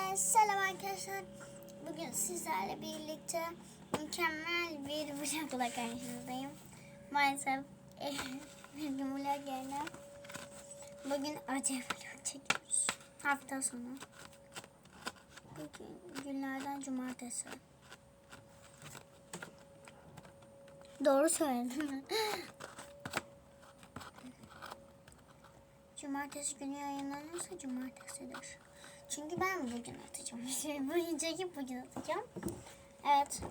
Ee, Selam arkadaşlar. Bugün sizlerle birlikte mükemmel bir vlogla karşınızdayım. Maalesef eh, bir gün vlog yerine bugün acı vlog çekiyoruz. Hafta sonu. Bugün günlerden cumartesi. Doğru söyledim? Cumartesi günü yayınlanırsa cumartesidir. Çünkü ben bugün atacağım. Şey, bugün çekip bugün atacağım. Evet.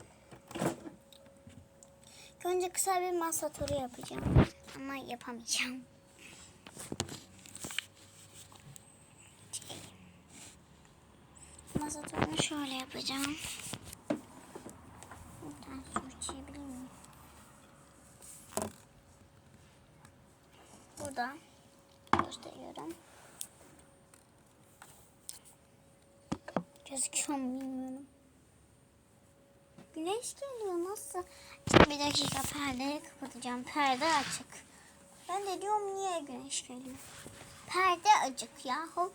Önce kısa bir masa turu yapacağım. Ama yapamayacağım. Masa turunu şöyle yapacağım. Buradan su içebilir miyim? Burada gösteriyorum. Gözüküyor mu bilmiyorum. Güneş geliyor nasıl? Bir dakika perdeyi kapatacağım. Perde açık. Ben de diyorum niye güneş geliyor? Perde açık yahu.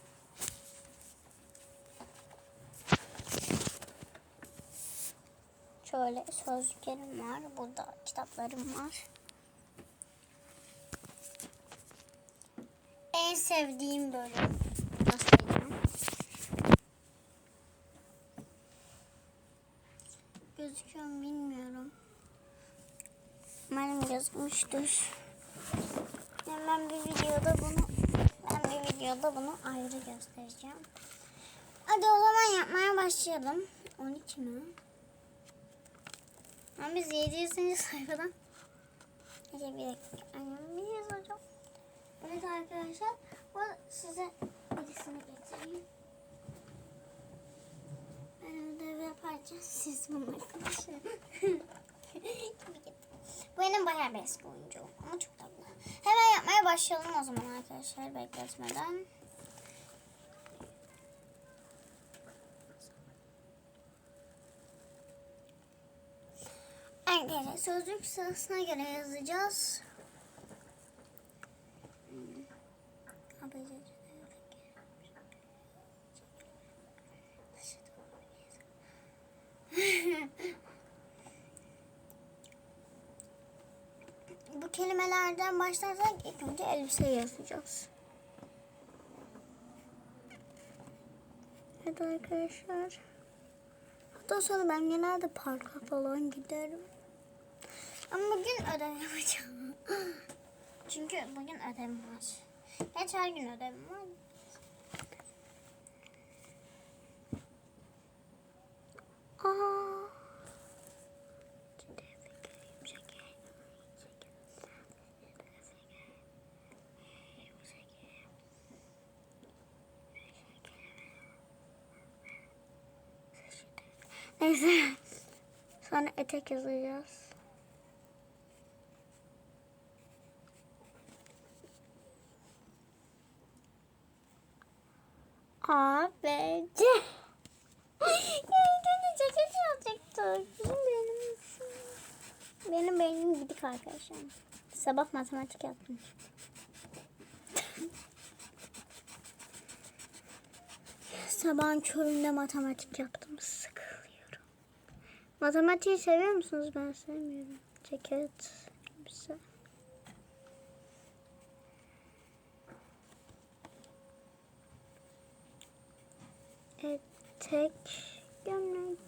Şöyle sözlüklerim var. Burada kitaplarım var. En sevdiğim bölüm. Göstereceğim. Gözüküyor mu gözükmüştür. Yani ben bir videoda bunu ben bir videoda bunu ayrı göstereceğim. Hadi o zaman yapmaya başlayalım. 12 mi? Ben biz 700. sayfadan Hadi bir dakika. Annem bir şey soracağım. Evet arkadaşlar. Bu size birisini getireyim. Ben ödev yaparken siz bununla konuşun. Bu benim bayağı bir eski oyuncu ama çok tatlı. Hemen yapmaya başlayalım o zaman arkadaşlar bekletmeden. Arkadaşlar sözlük sırasına göre yazacağız. Hmm. Abecede. Bu kelimelerden başlarsak ilk önce elbise yazacağız. Evet arkadaşlar. Hatta sonra ben genelde parka falan giderim. Ama bugün ödev yapacağım. Çünkü bugün ödevim var. Geç her gün ödevim var. Aa. Neyse. Sonra etek yazacağız. A, B, C. Ya ilk önce ceket yazacaktık. Bizim benim, benim beynim gidik arkadaşlar. Sabah matematik yaptım. Sabahın köründe matematik yaptım. Sıkılıyorum. Matematiği seviyor musunuz? Ben sevmiyorum. Ceket, elbise. Etek, gömlek.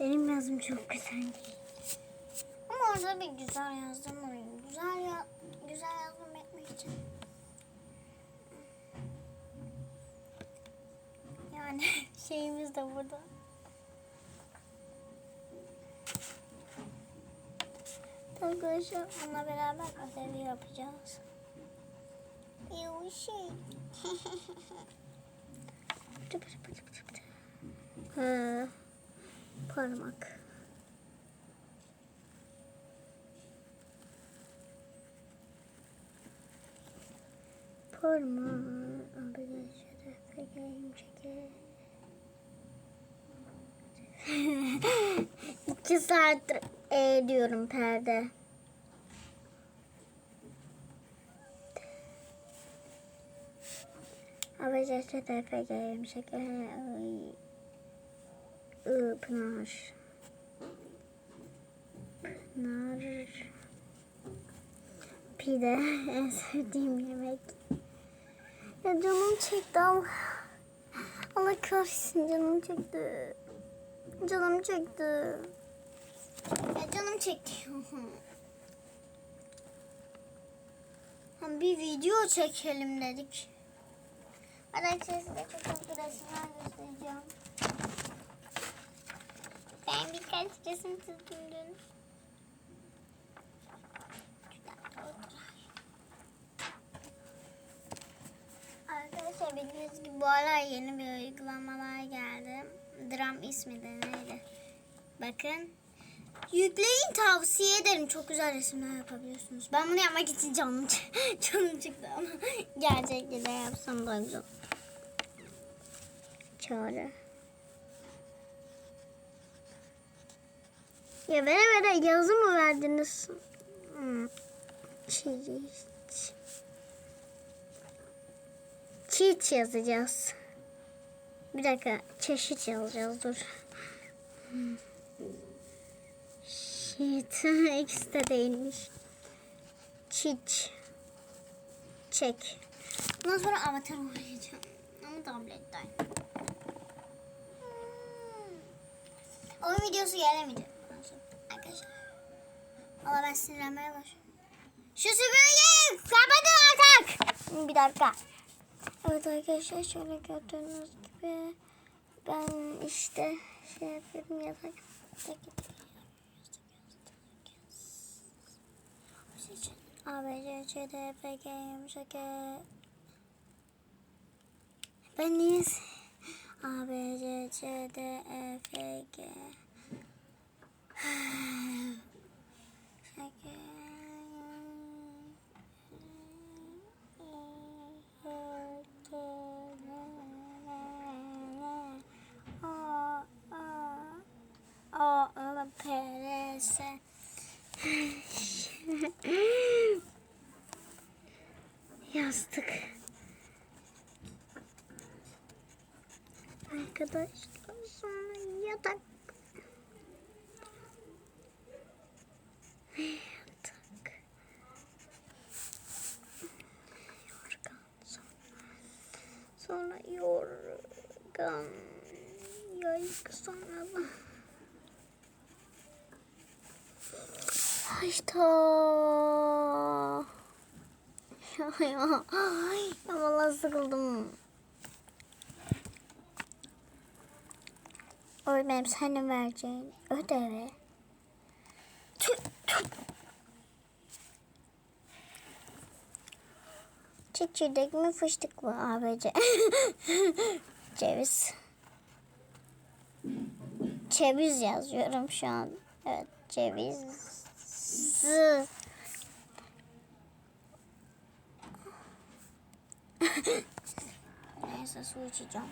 Benim yazım çok güzel değil. Ama orada bir güzel yazdım orayı. Güzel ya güzel yazdım etmek için. Yani şeyimiz de burada. Arkadaşlar onunla beraber ödevi yapacağız. Yuşi. ha, parmak. Parmak. İki saattir e diyorum perde. Abecede tepegeyim şeker. I, I, Pınar. Pınar. Pide en sevdiğim yemek. Ya canım çekti ama. Allah kahretsin canım çekti. Canım çekti. Ya canım çekti. Bir video çekelim dedik. Arkadaşlar size çok tatlı resimler göstereceğim. Ben birkaç resim çizdim dün. Arkadaşlar gibi bu aralar yeni bir uygulamalar geldi. Dram ismi de neydi? Bakın. Yükleyin tavsiye ederim. Çok güzel resimler yapabiliyorsunuz. Ben bunu yapmak için canım, canım çıktı ama gerçekten de yapsam daha güzel. Çağrı. Ya vere vere yazı mı verdiniz? Hmm. Çiğ. Çiğ yazacağız. Bir dakika çeşit yazacağız dur. Shit. İkisi de değilmiş. Çiç. Çek. Bundan sonra avatar oynayacağım. Ama tabletten. Hmm. Oyun videosu gelemeyecek. Arkadaşlar. Valla ben sinirlenmeye başlıyorum. Şu süpürgeyi kapatın artık. Bir dakika. Evet arkadaşlar şöyle gördüğünüz gibi ben işte şey yapıyorum yatak. A, B, C, C, D, F, G, yumuşak. Ben niye A, B, C, D, F, G. Arkadaşlar sonra yatak. Yatak. Yorgan sonra. Sonra yorgan. Yayık sonra da. İşte. Ya ya. Vallahi sıkıldım. Öğretmenim senin vereceğin ödevi. Tüh. Çekirdek mi fıstık mı ABC? Ceviz. Ceviz yazıyorum şu an. Evet ceviz. Neyse su içeceğim.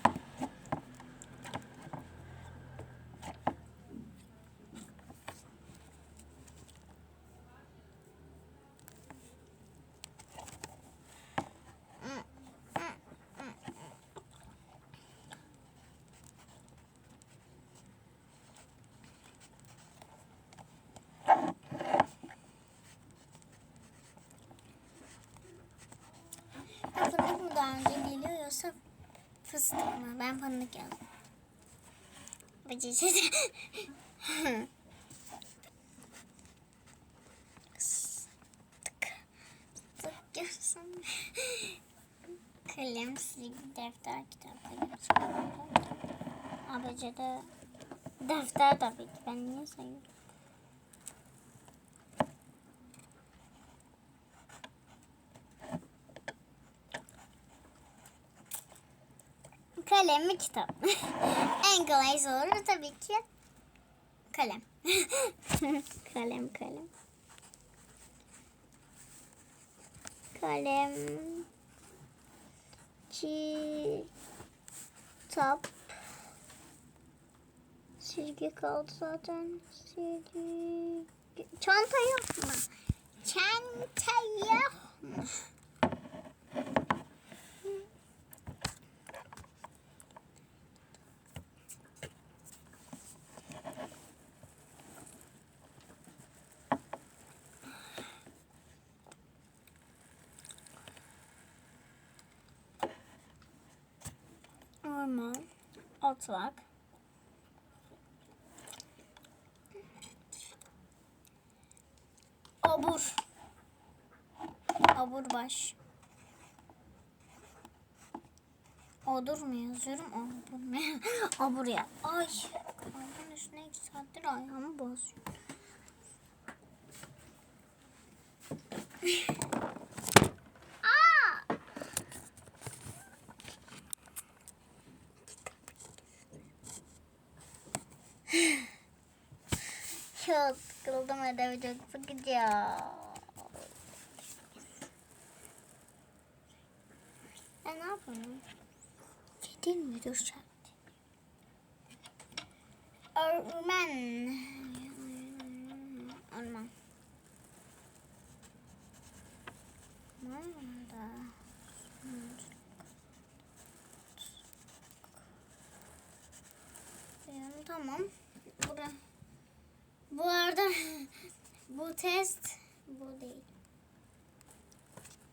Ya fındık mı daha önce geliyor yoksa fıstık mı? Ben fındık yazdım. Bıcıcı. Fıstık. Fıstık yazsam. Kalem, silgi, defter, kitap, ABC'de defter tabii ki. Ben niye sayıyorum? Kalem mi kitap mı? en kolay soru tabii ki kalem. kalem kalem. Kalem. Kitap. Silgi kaldı zaten. Silgi. Çanta yok mu? Çanta yok mu? Orman, otlak. Obur. Obur baş. Odur mu yazıyorum? Obur mu? Obur ya. Ay. Ayağın üstüne iki saattir ayağımı basıyor. Aa! Çok ödev çok sıkıcı. Ben ne yapayım? Kedin müdür çarptı? Orman. Orman. Ormanda. Tamam. Bu arada bu test bu değil.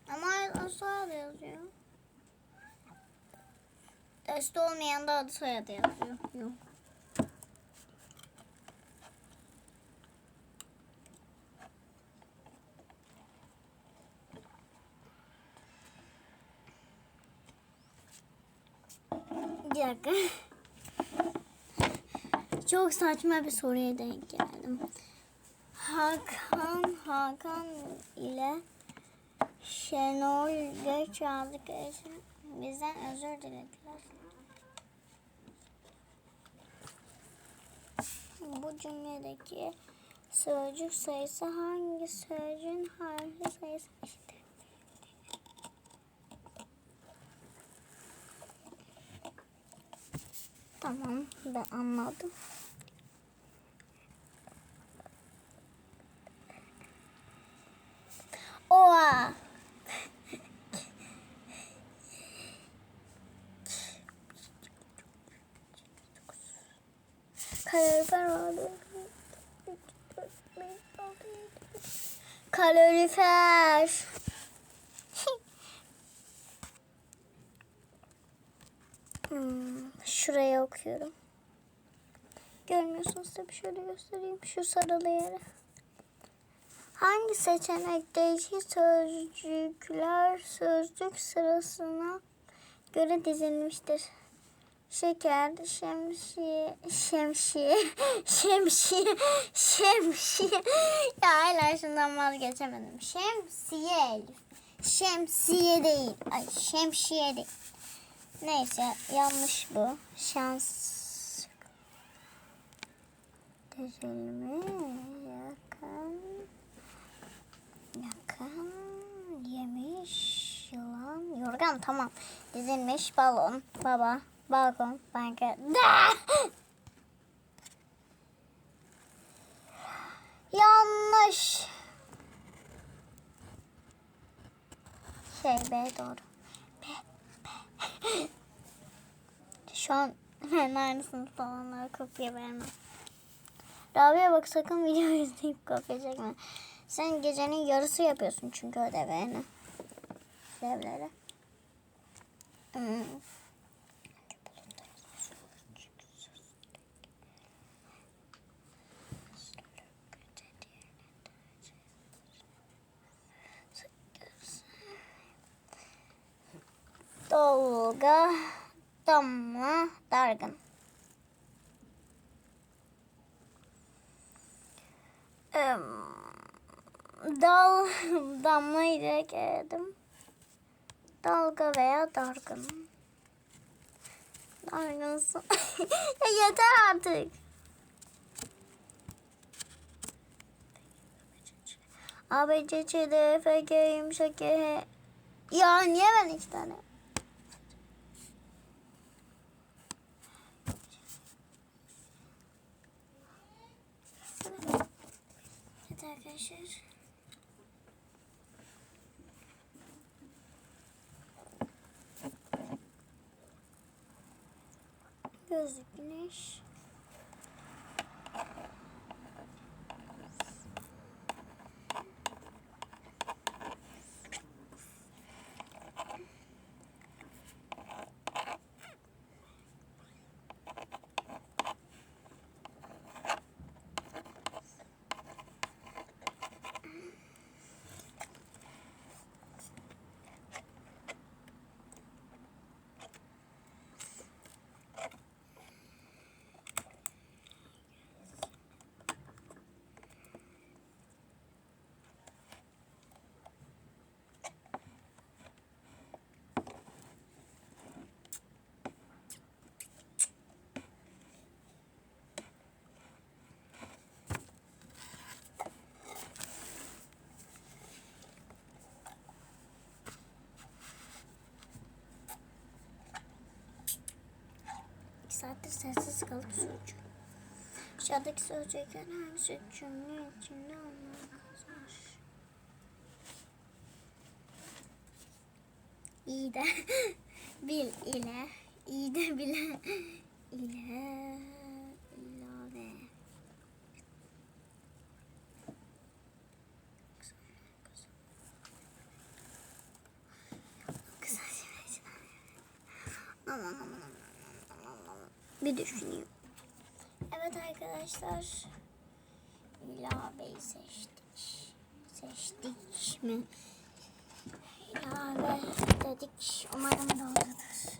Ama aşağıda yazıyor. Test olmayan da adı soyadı yazıyor. Yok. Bir dakika. Çok saçma bir soruya denk geldim. Hakan Hakan ile Şenol geç aldıkları için bizden özür dilediler. Bu cümledeki sözcük sayısı hangi sözcüğün harfi sayısı eşittir? Tamam ben anladım. Görmüyorsunuz tabii şöyle göstereyim. Şu sarılı yere. Hangi seçenekteki sözcükler sözcük sırasına göre dizilmiştir? Şeker, şemsiye, şemsiye, şemsiye, şemsiye. Ya hala şundan vazgeçemedim. Şemsiye Elif. Şemsiye değil. Ay şemsiye değil. Neyse yanlış bu. Şans. Dizilme yakın. Yakın. Yemiş. Yılan. Yorgan tamam. Dizilmiş balon. Baba. Balkon. Banka. Yanlış. Şey B doğru. B. B. Şu an ben aynısını falanlara kopya vermem. Rabia bak sakın video izleyip kopya çekme. Sen gecenin yarısı yapıyorsun çünkü ödevlerini. Ödevleri. Hmm. Dolga, damla, dargın. Dal, damlayı direkt eledim. Dalga veya dargın. Dargınsın. yeter artık. A, B, C, C, D, F, G, yumuşak G, H. Ya niye ben iki tane? Evet arkadaşlar. Bye. Saattir sessiz kalıp sürücü. Aşağıdaki sözcüklerin hangisi cümle içinde anlam kazanır? İyi de bil ile iyi de bile ile Bir düşüneyim. Evet arkadaşlar. İlaveyi seçtik. Seçtik mi? İlave dedik. Umarım doğrudur.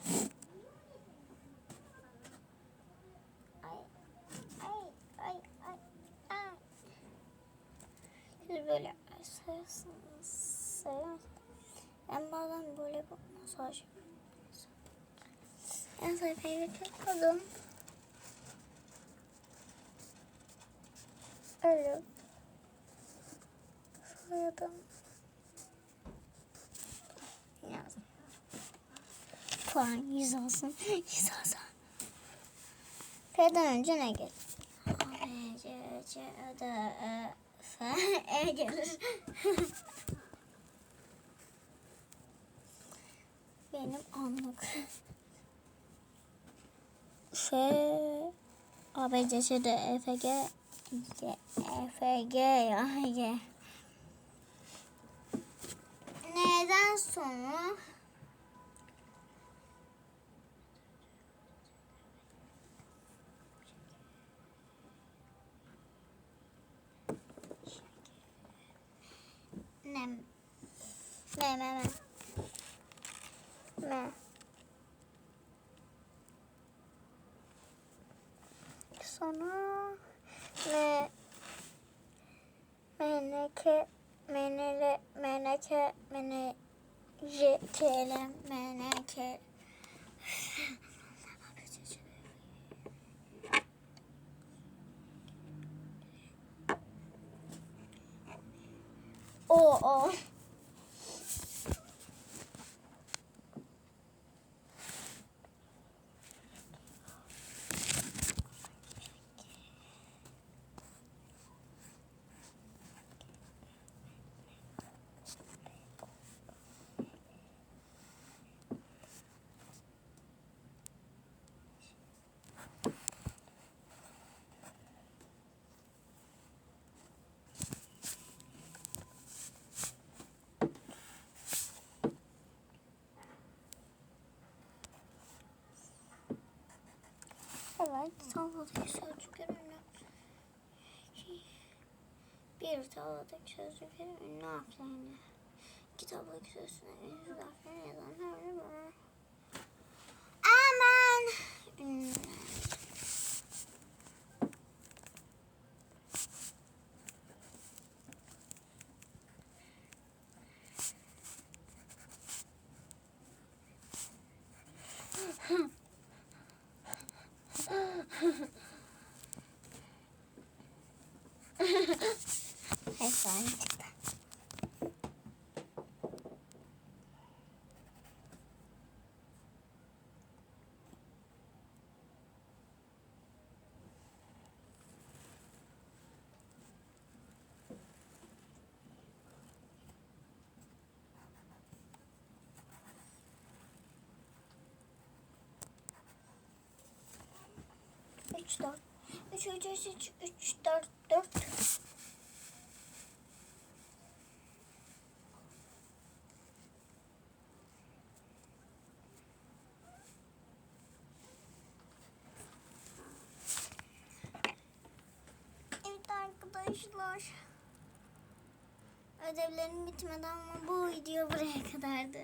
Ay, ay, ay, ay, ay. Siz böyle sayıyorsunuz. Sayıyorsunuz. Ben bazen böyle bir masaj En sayfaya tıkladım. Öyle. Soyadım. Yazdım. Puan 100 olsun. 100 olsun. F'den önce ne gelir? A, E gelir. Benim anlık. F, A, B, C, C, D, E, F, G, G, E, F, G, ya. Neden sonra? Nem. Me, me, me. Meneke mene je kele meneke o o Evet, tavladaki sözcükler ünlü. Bir tavladaki sözcüklerin ünlü harflerini. İki tavladaki sözcüklerin ünlü harflerini yazan her 3, 4. 3, 3, 3, 3, 3, 4, 4. Evet arkadaşlar. Ödevlerim bitmeden ama bu video buraya kadardı.